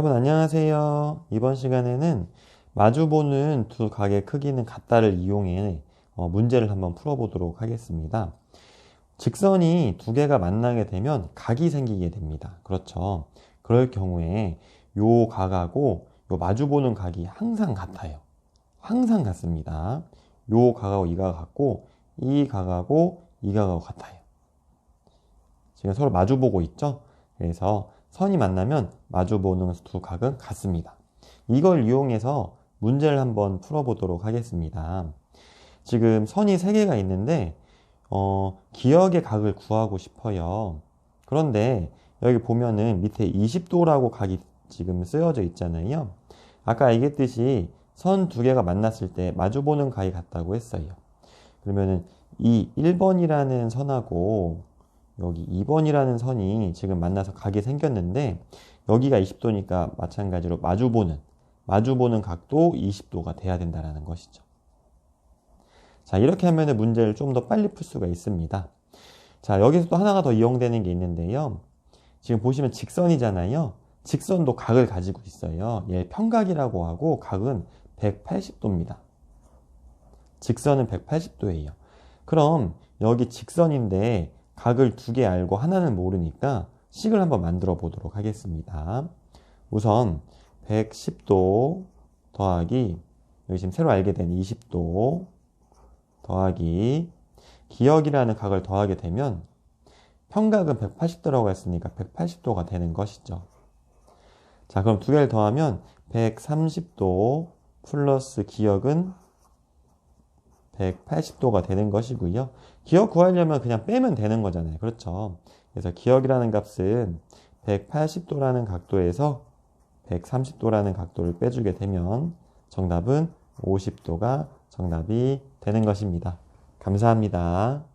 여러분 안녕하세요. 이번 시간에는 마주보는 두 각의 크기는 같다를 이용해 어, 문제를 한번 풀어보도록 하겠습니다. 직선이 두 개가 만나게 되면 각이 생기게 됩니다. 그렇죠. 그럴 경우에 요 각하고 요 마주보는 각이 항상 같아요. 항상 같습니다. 요 각하고 이 각하고 같고 이 각하고 이 각하고 같아요. 지금 서로 마주보고 있죠? 그래서 선이 만나면 마주보는 두 각은 같습니다. 이걸 이용해서 문제를 한번 풀어보도록 하겠습니다. 지금 선이 세 개가 있는데 어, 기역의 각을 구하고 싶어요. 그런데 여기 보면은 밑에 20도라고 각이 지금 쓰여져 있잖아요. 아까 얘기했듯이 선 두 개가 만났을 때 마주보는 각이 같다고 했어요. 그러면은 이 1번이라는 선하고 여기 2번이라는 선이 지금 만나서 각이 생겼는데 여기가 20도니까 마찬가지로 마주보는 마주보는 각도 20도가 돼야 된다는 것이죠. 자 이렇게 하면 문제를 좀 더 빨리 풀 수가 있습니다. 자 여기서 또 하나가 더 이용되는 게 있는데요. 지금 보시면 직선이잖아요. 직선도 각을 가지고 있어요. 얘 평각이라고 하고 각은 180도입니다. 직선은 180도예요. 그럼 여기 직선인데 각을 두 개 알고 하나는 모르니까 식을 한번 만들어 보도록 하겠습니다. 우선 110도 더하기 여기 지금 새로 알게 된 20도 더하기 기역이라는 각을 더하게 되면 평각은 180도라고 했으니까 180도가 되는 것이죠. 자, 그럼 두 개를 더하면 130도 플러스 기역은 180도가 되는 것이고요. 기억 구하려면 그냥 빼면 되는 거잖아요. 그렇죠. 그래서 기억이라는 값은 180도라는 각도에서 130도라는 각도를 빼주게 되면 정답은 50도가 정답이 되는 것입니다. 감사합니다.